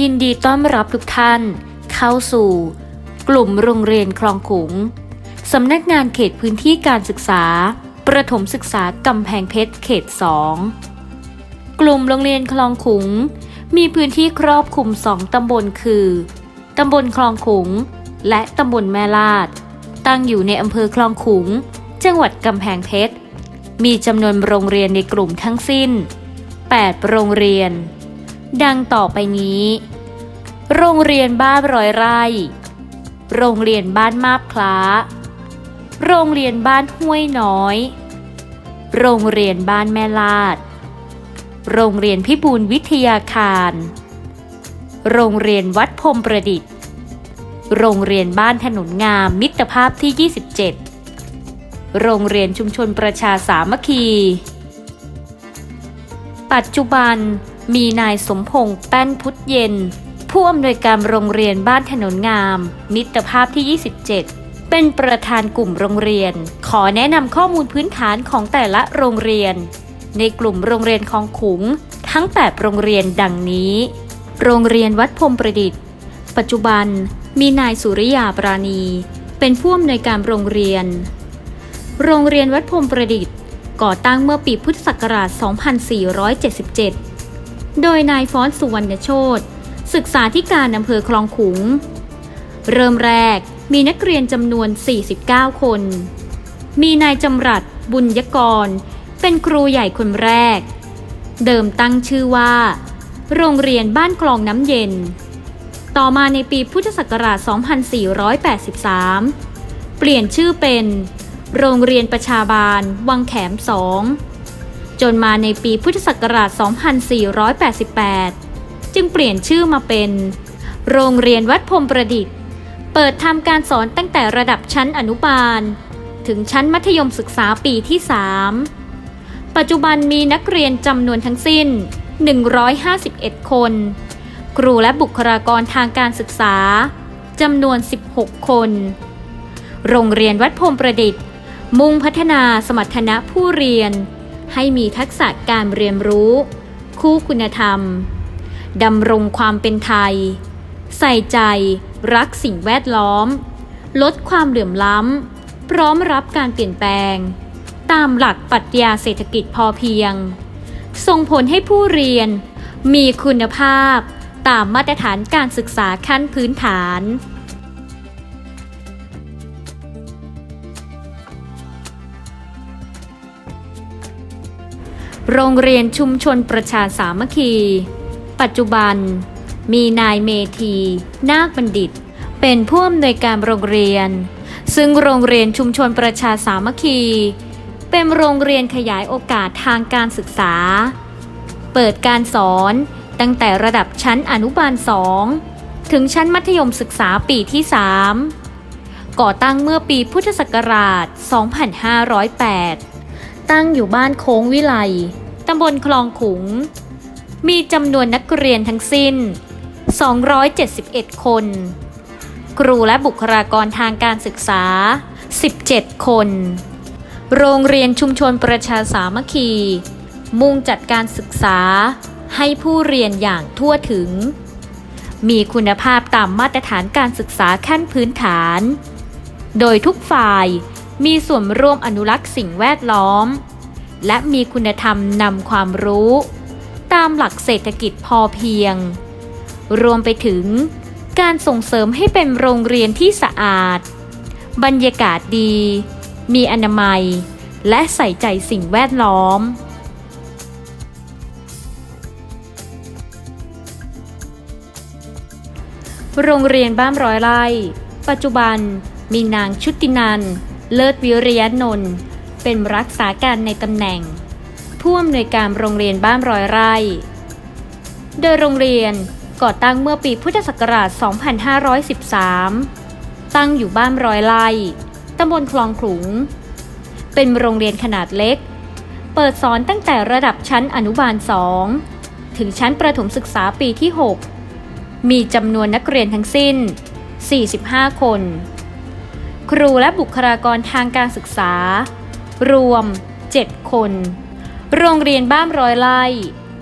ยินดีต้อนรับทุกท่าน เข้าสู่ กลุ่มโรงเรียนคลองขุงสำนักงานเขตพื้นที่การศึกษา ประถมศึกษากำแพงเพชรเขต 2 กลุ่มโรงเรียนคลองขุง มีพื้นที่ครอบคลุมสองตำบลคือตำบลคลองขุง และตำบลแม่ลาด ตั้งอยู่ในอำเภอคลองขุง จังหวัดกำแพงเพชร มีจำนวนโรงเรียนในกลุ่มทั้งสิ้น 8 โรงเรียน ดังต่อไปนี้ โรงเรียนบ้านร้อยไร่ โรงเรียนบ้านมาบคล้า โรงเรียนบ้านห้วยน้อย โรงเรียนบ้านแม่ลาด โรงเรียนพิบูลวิทยาคาร โรงเรียนวัดพรมประดิษฐ์ โรงเรียนบ้านถนนงามมิตรภาพที่ 27 โรงเรียนชุมชนประชาสามัคคี ปัจจุบัน มีนายสมพงษ์แป้นพุทธเย็น ผู้อำนวยการโรงเรียนบ้านถนนงาม มิตรภาพที่ 27 เป็นประธานกลุ่มโรงเรียน ขอแนะนำข้อมูลพื้นฐานของแต่ละโรงเรียน ในกลุ่มโรงเรียนของขุง ทั้ง 8 โรงเรียนดังนี้ โรงเรียนวัดพรมประดิษฐ์ ปัจจุบันมีนายสุริยาปราณี เป็นผู้อำนวยการโรงเรียน โรงเรียนวัดพรมประดิษฐ์ ก่อตั้งเมื่อปีพุทธศักราช 2477 โดยนายฟอนสุวรรณโชตศึกษาธิการอำเภอคลองขุง เริ่มแรกมีนักเรียนจำนวน 49 คน มีนายจำรัดบุญยกร เป็นครูใหญ่คนแรก เดิมตั้งชื่อว่า โรงเรียนบ้านคลองน้ำเย็น ต่อมาในปีพุทธศักราช 2483 เปลี่ยนชื่อเป็น โรงเรียนประชาบาล วังแขมสอง จนมาในปีพุทธศักราช 2488 จึงเปลี่ยนชื่อมาเป็น โรงเรียนวัดพรมประดิษฐ์ เปิดทำการสอนตั้งแต่ระดับชั้นอนุบาล ถึงชั้นมัธยมศึกษาปีที่ 3 ปัจจุบันมีนักเรียนจำนวนทั้งสิ้น 151 คน ครูและบุคลากรทางการศึกษาจำนวน 16 คน โรงเรียนวัดพรมประดิษฐ์ มุ่งพัฒนาสมรรถนะผู้เรียน ให้มีทักษะการเรียนรู้ คู่คุณธรรมดำรงความเป็นไทย ใส่ใจ รักสิ่งแวดล้อม ลดความเหลื่อมล้ำ พร้อมรับการเปลี่ยนแปลง ตามหลักปรัชญาเศรษฐกิจพอเพียง ส่งผลให้ผู้เรียน มีคุณภาพ ตามมาตรฐานการศึกษาขั้นพื้นฐาน โรงเรียนชุมชนประชาสามัคคี ปัจจุบัน มีนายเมธี นาคบัณฑิต เป็นผู้อำนวยการโรงเรียน ซึ่งโรงเรียนชุมชนประชาสามัคคี เป็นโรงเรียนขยายโอกาสทางการศึกษา เปิดการสอนตั้งแต่ระดับชั้นอนุบาล 2 ถึงชั้นมัธยมศึกษาปีที่ 3 ก่อตั้งเมื่อปีพุทธศักราช 2508 ตั้งอยู่บ้านโค้งวิไลตำบลคลองขุง มีจำนวนนักเรียนทั้งสิ้น 271 คน ครูและบุคลากรทางการศึกษา 17 คน โรงเรียนชุมชนประชาสามัคคี มุ่งจัดการศึกษาให้ผู้เรียนอย่างทั่วถึง มีคุณภาพตามมาตรฐานการศึกษาขั้นพื้นฐาน โดยทุกฝ่าย มีส่วนร่วมอนุรักษ์สิ่งแวดล้อม และมีคุณธรรมนำความรู้ ตามหลักเศรษฐกิจพอเพียง รวมไปถึง การส่งเสริมให้เป็นโรงเรียนที่สะอาด บรรยากาศดี มีอนามัย และใส่ใจสิ่งแวดล้อมโรงเรียนบ้านร้อยไร่ ปัจจุบันมีนางชุตินัน เลิศวิริยนนท์เป็นรักษาการในตำแหน่ง ผู้อำนวยการโรงเรียนบ้านร้อยไร่ โดยโรงเรียนก่อตั้งเมื่อปีพุทธศักราช 2513 ตั้งอยู่บ้านร้อยไร่ตำบลคลองขลุง เป็นโรงเรียนขนาดเล็ก เปิดสอนตั้งแต่ระดับชั้นอนุบาล 2 ถึงชั้นประถมศึกษาปีที่ 6 มีจำนวนนักเรียนทั้งสิ้น 45 คน ครูและบุคลากรทางการศึกษา รวม 7 คน โรงเรียนบ้านร้อยไร่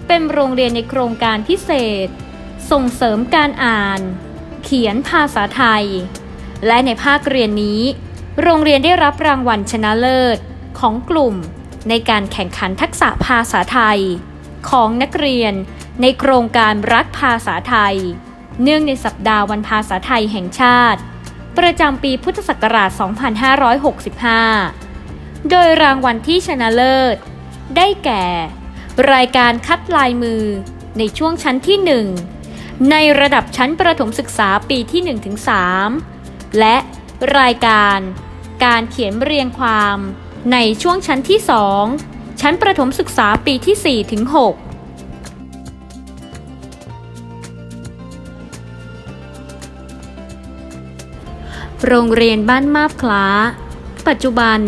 เป็นโรงเรียนในโครงการพิเศษ ส่งเสริมการอ่าน เขียนภาษาไทย และในภาคเรียนนี้ โรงเรียนได้รับรางวัลชนะเลิศของกลุ่มในการแข่งขันทักษะภาษาไทย ของนักเรียนในโครงการรักภาษาไทย เนื่องในสัปดาห์วันภาษาไทยแห่งชาติ ประจำปีพุทธศักราช 2565 โดยรางวัลที่ชนะเลิศ ได้แก่ รายการคัดลายมือในช่วงชั้นที่ 1 ในระดับชั้นประถมศึกษาปีที่ 1-3 และรายการการเขียนเรียงความในช่วงชั้นที่ 2 ชั้นประถมศึกษาปีที่ 4-6 โรงเรียนบ้านมาบคล้า ปัจจุบัน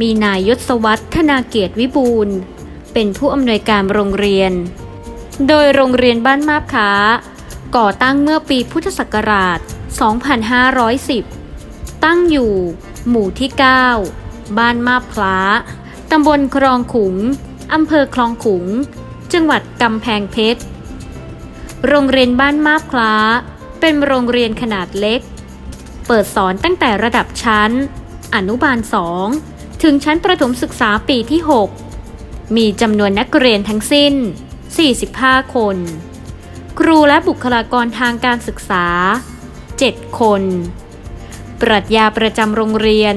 มีนายยศวัฒน์ธนาเกียรติวิบูลเป็นผู้อำนวยการโรงเรียน โดยโรงเรียนบ้านมาบค้า ก่อตั้งเมื่อปีพุทธศักราช 2510 ตั้งอยู่ หมู่ที่ 9 บ้านมาบคล้า ตำบลคลองขุงอำเภอคลองขุง จังหวัดกำแพงเพชร โรงเรียนบ้านมาบคล้า เป็นโรงเรียนขนาดเล็ก เปิดสอนตั้งแต่ระดับชั้น อนุบาล 2 ถึงชั้นประถมศึกษาปีที่ 6 มีจำนวนนักเรียนทั้งสิ้น 45 คน ครูและบุคลากรทางการศึกษา 7 คน ปรัชญาประจำโรงเรียน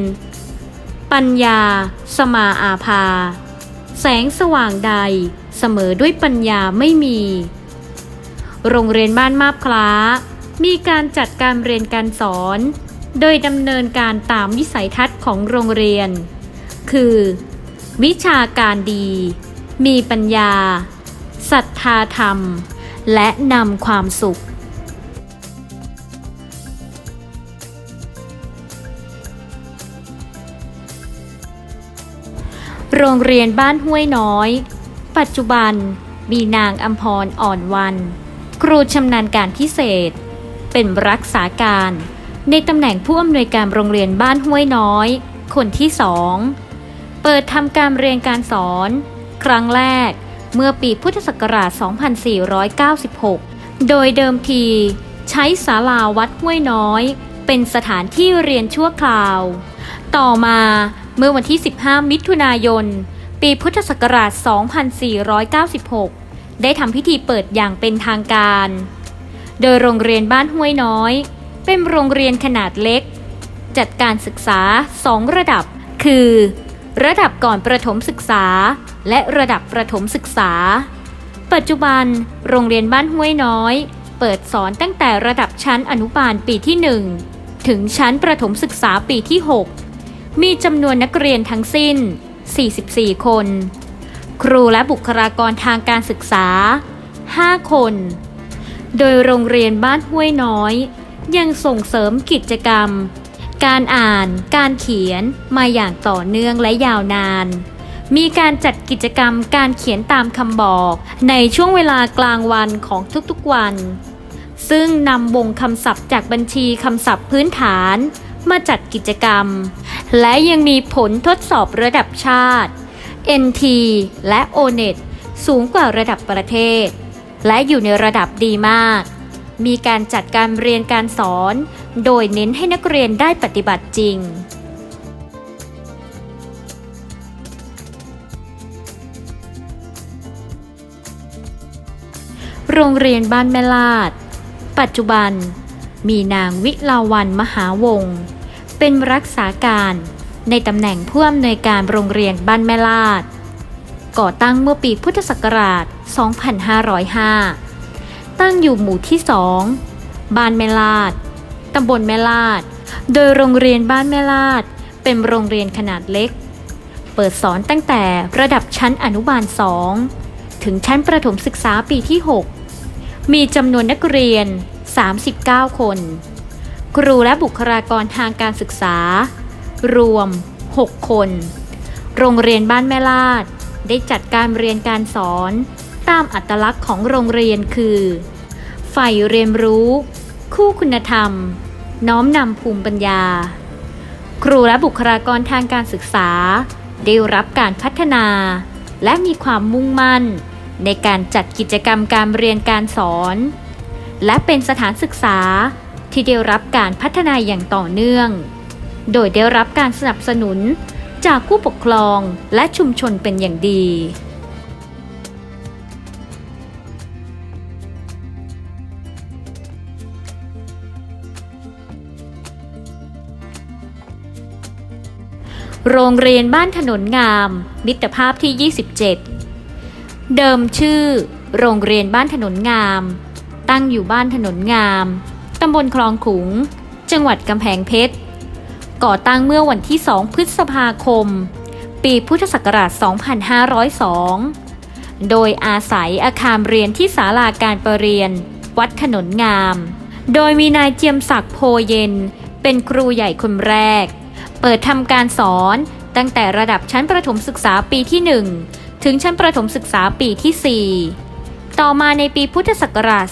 ปัญญา สมาอาภา แสงสว่างใดเสมอด้วยปัญญาไม่มี โรงเรียนบ้านมาบคล้า มีการจัดการเรียนการสอน โดยดำเนินการตามวิสัยทัศน์ของโรงเรียน คือ วิชาการดี มีปัญญาศรัทธาธรรม และนำความสุขโรงเรียนบ้านห้วยน้อย ปัจจุบันมีนางอัมพรอ่อนวัน ครูชำนาญการพิเศษ เป็นรักษาการ ในตำแหน่งผู้อำนวยการโรงเรียนบ้านห้วยน้อย คนที่สองเปิดทำการเรียนการสอน ครั้งแรกเมื่อปีพุทธศักราช 2496 โดยเดิมทีใช้ศาลาวัดห้วยน้อย เป็นสถานที่เรียนชั่วคราว ต่อมาเมื่อวันที่ 15 มิถุนายน ปีพุทธศักราช 2496 ได้ทำพิธีเปิดอย่างเป็นทางการ โดยโรงเรียนบ้านห้วยน้อย เป็นโรงเรียนขนาดเล็ก จัดการศึกษา2ระดับ คือ ระดับก่อนประถมศึกษา และระดับประถมศึกษา ปัจจุบัน โรงเรียนบ้านห้วยน้อย เปิดสอนตั้งแต่ระดับชั้นอนุบาลปีที่ 1 ถึงชั้นประถมศึกษาปีที่ 6 มีจำนวนนักเรียนทั้งสิ้น 44 คน ครูและบุคลากรทางการศึกษา 5 คน โดยโรงเรียนบ้านห้วยน้อย ยังส่งเสริมกิจกรรม การอ่าน การเขียนมาอย่างต่อเนื่องและยาวนาน มีการจัดกิจกรรมการเขียนตามคำบอก ในช่วงเวลากลางวันของทุกๆวัน ซึ่งนำวงคำศัพท์จากบัญชีคำศัพท์พื้นฐานมาจัดกิจกรรม และยังมีผลทดสอบระดับชาติ NT และ ONET สูงกว่าระดับประเทศ และอยู่ในระดับดีมาก มีการจัดการเรียนการสอน โดยเน้นให้นักเรียนได้ปฏิบัติจริง โรงเรียนบ้านแม่ลาด ปัจจุบัน มีนางวิลาวันมหาวงศ์เป็นรักษาการในตำแหน่งผู้อำนวยการโรงเรียนบ้านแม่ลาด ก่อตั้งเมื่อปีพุทธศักราช 2505 ตั้งอยู่หมู่ที่ 2 บ้านแม่ลาด ตำบลแม่ลาด โดยโรงเรียนบ้านแม่ลาด เป็นโรงเรียนขนาดเล็ก เปิดสอนตั้งแต่ระดับชั้นอนุบาล 2 ถึงชั้นประถมศึกษาปีที่ 6 มีจำนวนนักเรียน 39 คน ครูและบุคลากรทางการศึกษา รวม 6 คนโรงเรียนบ้านแม่ลาด ได้จัดการเรียนการสอน ตามอัตลักษณ์ของโรงเรียนคือใฝ่เรียนรู้ คู่คุณธรรม น้อมนำภูมิปัญญา ครูและบุคลากรทางการศึกษา ได้รับการพัฒนา และมีความมุ่งมั่น ในการจัดกิจกรรมการเรียนการสอน และเป็นสถานศึกษาที่ได้รับการพัฒนาอย่างต่อเนื่อง โดยได้รับการสนับสนุน จากผู้ปกครองและชุมชนเป็นอย่างดีโรงเรียนบ้านถนนงาม มิตรภาพที่ 27 เดิมชื่อ โรงเรียนบ้านถนนงาม ตั้งอยู่บ้านถนนงาม ตำบลคลองขุง จังหวัดกำแพงเพชร ก่อตั้งเมื่อวันที่ 2 พฤษภาคม ปีพุทธศักราช 2502 โดยอาศัยอาคารเรียนที่ศาลาการประเรียน วัดถนนงาม โดยมีนายเจียมศักดิ์โพเย็น เป็นครูใหญ่คนแรก เปิดทำการสอนตั้งแต่ระดับชั้นประถมศึกษาปีที่ 1 ถึงชั้นประถมศึกษาปีที่ 4 ต่อมาในปีพุทธศักราช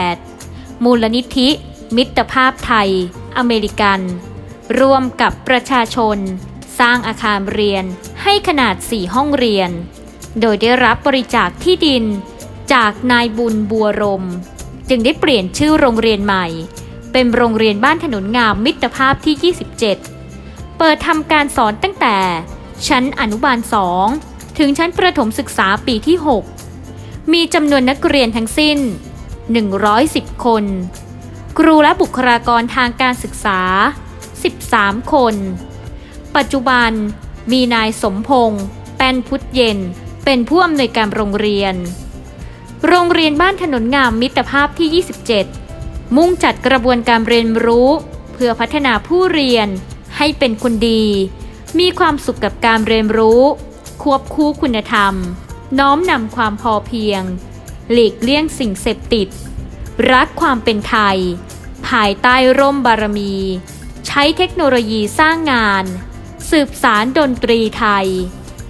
2508 มูลนิธิ มิตรภาพไทย อเมริกัน ร่วมกับประชาชน สร้างอาคารเรียนให้ขนาด 4 ห้องเรียน โดยได้รับบริจาคที่ดินจากนายบุญบัวรม จึงได้เปลี่ยนชื่อโรงเรียนใหม่ เป็นโรงเรียนบ้านถนนงามมิตรภาพที่ 27 เปิดทำการสอนตั้งแต่ ชั้นอนุบาล 2 ถึงชั้นประถมศึกษาปีที่ 6 มีจำนวนนักเรียนทั้งสิ้น 110 คน ครูและบุคลากรทางการศึกษา 13 คน ปัจจุบันมีนายสมพงษ์แป้นพุทธเย็น เป็นผู้อำนวยการโรงเรียน โรงเรียนบ้านถนนงามมิตรภาพที่ 27 มุ่งจัดกระบวนการเรียนรู้ เพื่อพัฒนาผู้เรียนให้เป็นคนดี มีความสุขกับการเรียนรู้ ควบคู่คุณธรรม น้อมนำความพอเพียง หลีกเลี่ยงสิ่งเสพติด รักความเป็นไทย ภายใต้ร่มบารมี ใช้เทคโนโลยีสร้างงาน สืบสารดนตรีไทย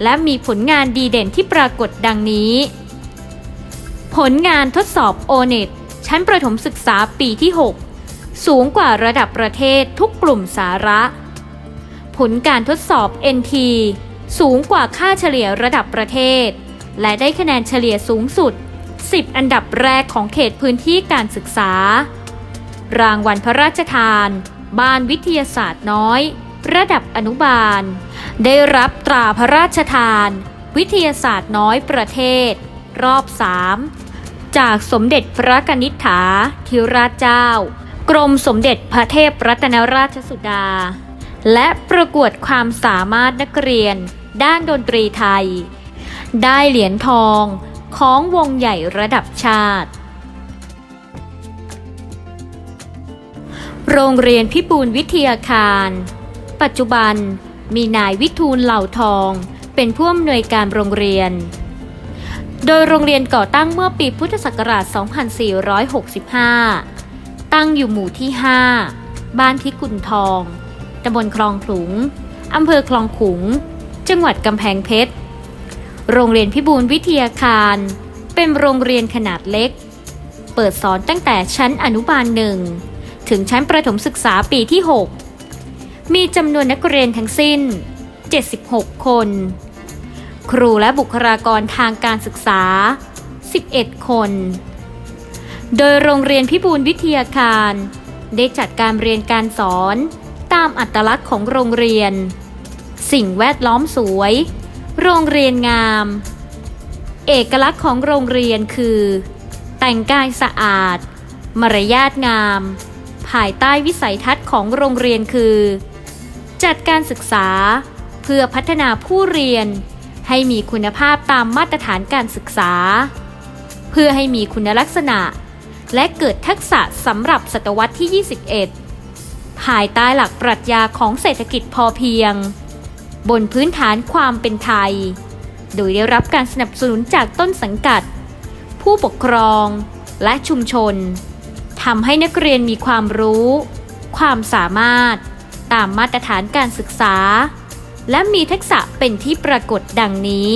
และมีผลงานดีเด่นที่ปรากฏดังนี้ ผลงานทดสอบ o n e t ชั้นประถมศึกษาปีที่ 6 สูงกว่าระดับประเทศทุกกลุ่มสาระ ผลการทดสอบ NT สูงกว่าค่าเฉลี่ยระดับประเทศ และได้คะแนนเฉลี่ยสูงสุด 10 อันดับแรกของเขตพื้นที่การศึกษา รางวัลพระราชทาน บ้านวิทยาศาสตร์น้อย ระดับอนุบาล ได้รับตราพระราชทาน วิทยาศาสตร์น้อยประเทศ รอบ 3 จากสมเด็จพระกนิษฐาธิราชเจ้า กรมสมเด็จพระเทพรัตนราชสุดา และประกวดความสามารถนักเรียน ด้านดนตรีไทย ได้เหรียญทอง ของวงใหญ่ระดับชาติ โรงเรียนพิบูลวิทยาคาร ปัจจุบันมีนายวิทูลเหล่าทอง เป็นผู้อำนวยการโรงเรียน โดยโรงเรียนก่อตั้งเมื่อปีพุทธศักราช 2465 ตั้งอยู่หมู่ที่ 5 บ้านพิกุลทองตำบลคลองขลุงอำเภอคลองขุง จังหวัดกำแพงเพชร โรงเรียนพิบูลวิทยาคาร เป็นโรงเรียนขนาดเล็ก เปิดสอนตั้งแต่ชั้นอนุบาลหนึ่งถึงชั้นประถมศึกษาปีที่ 6 มีจำนวนนักเรียนทั้งสิ้น 76 คน ครูและบุคลากรทางการศึกษา 11 คน โดยโรงเรียนพิบูลวิทยาคาร ได้จัดการเรียนการสอนตามอัตลักษณ์ของโรงเรียน สิ่งแวดล้อมสวย โรงเรียนงาม เอกลักษณ์ของโรงเรียนคือ แต่งกายสะอาด มารยาทงาม ภายใต้วิสัยทัศน์ของโรงเรียนคือ จัดการศึกษาเพื่อพัฒนาผู้เรียน ให้มีคุณภาพตามมาตรฐานการศึกษา เพื่อให้มีคุณลักษณะ และเกิดทักษะสำหรับศตวรรษที่ 21 ภายใต้หลักปรัชญาของเศรษฐกิจพอเพียง บนพื้นฐานความเป็นไทย โดยได้รับการสนับสนุนจากต้นสังกัด ผู้ปกครองและชุมชนทำให้นักเรียนมีความรู้ ความสามารถ ตามมาตรฐานการศึกษา และมีทักษะเป็นที่ปรากฏดังนี้